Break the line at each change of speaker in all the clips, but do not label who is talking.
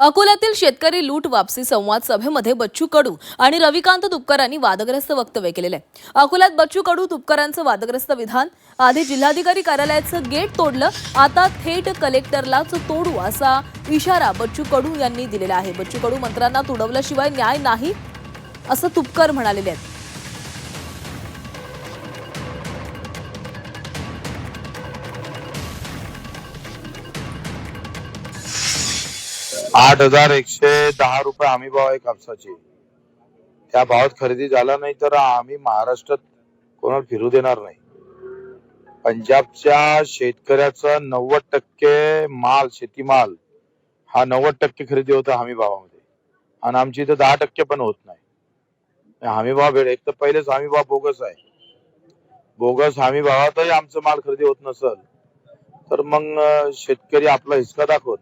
अकोल्यातील शेतकरी लूट वापसी संवाद सभेमध्ये बच्चू कडू आणि रविकांत तुपकरांनी वादग्रस्त वक्तव्य केलेलं. आहे अकोल्यात बच्चू कडू तुपकरांचं वादग्रस्त विधान. आधी जिल्हाधिकारी कार्यालयाचं गेट तोडलं आता थेट कलेक्टरलाच तोडू असा इशारा बच्चू कडू यांनी दिलेला आहे. बच्चू कडू मंत्र्यांना तुडवल्याशिवाय न्याय नाही असं तुपकर म्हणालेले आहेत.
आठ हजार एकशे दहा रुपये हमी भाव आहे कापसाचे. त्या भावात खरेदी झाला नाही तर आम्ही महाराष्ट्रात कोणाला फिरू देणार नाही. पंजाबच्या शेतकऱ्याचा नव्वद टक्के माल शेतीमाल हा नव्वद टक्के खरेदी होता हमी भावामध्ये. आणि आमची इथं दहा टक्के पण होत नाही. हमी भाव भेट एक तर पहिलेच हमी भाव बोगस आहे. बोगस हमी भावातही आमचं माल खरेदी होत नसल तर मग शेतकरी आपला हिसका दाखवत.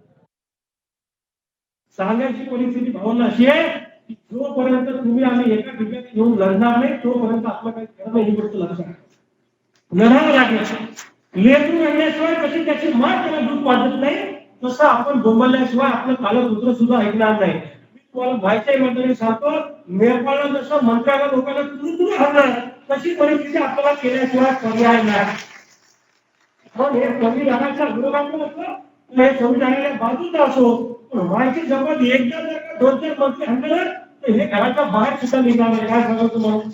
सांगायची परिस्थिती भावना अशी आहे की जोपर्यंत तुम्ही आम्ही एका ठिकाणी घेऊन लढणार नाही तोपर्यंत आपलं काही खरं नाही ही गोष्ट लक्षात लढावं लागेल लेखून आणल्याशिवाय कशी त्याची मात त्याला दूध वाटत नाही तसं आपण बोंबलल्याशिवाय आपलं कालसूत्र सुद्धा ऐकणार नाही. मी तुम्हाला व्हायच्या मंडळी सांगतो मेरपाला जसं मंत्र्याला लोकांना तुरु तुरु हरणार तशी परिस्थिती आपल्याला केल्याशिवाय पर्याय नाही. पण हे कमी राहण्याच्या विरोधात असलं हे संविधानाच्या बाजूचा असो. व्हायची जबाबदारी एकदा जर का दोन चार मंत्री हल्ले तर हे घराच्या बाहेर सुद्धा निघणार नाही. काय सांगतो तुम्हाला?